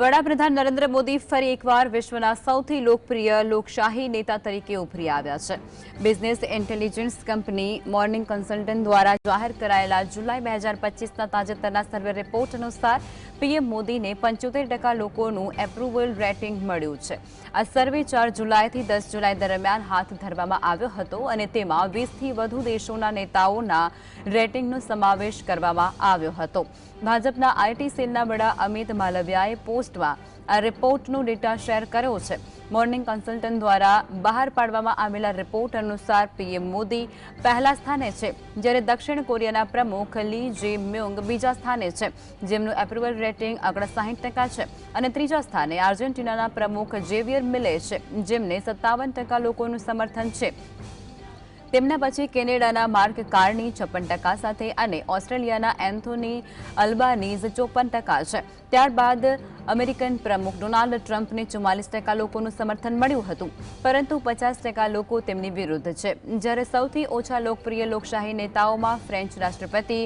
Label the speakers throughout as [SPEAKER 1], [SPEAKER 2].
[SPEAKER 1] વડાપ્રધાન નરેન્દ્ર મોદી ફરી એકવાર વિશ્વના સૌથી લોકપ્રિય લોકશાહી નેતા તરીકે ઉભરી આવ્યા છે. Business intelligence company Morning Consultant દ્વારા જાહેર કરાયેલા જુલાઈ બે હજાર પચીસના તાજેતરના સર્વે રિપોર્ટ અનુસાર પીએમ મોદીને પંચોતેર ટકા લોકોનું એપ્રુવલ રેટિંગ મળ્યું છે. આ સર્વે ચાર જુલાઈથી દસ જુલાઈ દરમિયાન હાથ ધરવામાં આવ્યો હતો અને તેમાં વીસથી વધુ દેશોના નેતાઓના રેટિંગનો સમાવેશ કરવામાં આવ્યો હતો. ભાજપના આઈટી સેલના વડા અમિત માલવિયાએ પોસ્ટમાં આ રિપોર્ટનો ડેટા શેર કર્યો છે. મોર્નિંગ કન્સલ્ટન્ટ દ્વારા બહાર પાડવામાં આવેલા રિપોર્ટ અનુસાર પીએમ મોદી પહેલા સ્થાને છે, જ્યારે દક્ષિણ કોરિયાના પ્રમુખ લી જે મ્યુંગ બીજા સ્થાને છે, જેમનું એપ્રુવલ રેટિંગ ઓગણસાઠ ટકા છે. અને ત્રીજા સ્થાને આર્જેન્ટિનાના પ્રમુખ જેવિયર મિલે છે, જેમને સત્તાવન ટકા લોકોનું સમર્થન છે. તેમના પછી કેનેડાના માર્ક કારની છપ્પન ટકા સાથે અને ઓસ્ટ્રેલિયાના એન્થોની અલ્બાનીઝ ચોપન ટકા છે. ત્યારબાદ અમેરિકન પ્રમુખ ડોનાલ્ડ ટ્રમ્પને ચુમ્માલીસ ટકા લોકોનું સમર્થન મળ્યું હતું, પરંતુ પચાસ ટકા લોકો તેમની વિરુદ્ધ છે. જ્યારે સૌથી ઓછા લોકપ્રિય લોકશાહી નેતાઓમાં ફ્રેન્ચ રાષ્ટ્રપતિ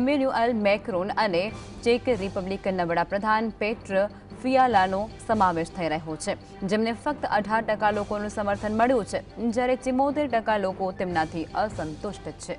[SPEAKER 1] એમ્યુન્યુઅલ મેક્રોન અને ચેક રિપબ્લિકનના વડાપ્રધાન પેટ્ર ફિયાલાનો સમાવેશ થઈ રહ્યો છે, જેમને ફક્ત અઢાર ટકા લોકોનું સમર્થન મળ્યું છે, જ્યારે ચિમોતેર ટકા લોકો તેમનાથી અસંતુષ્ટ છે.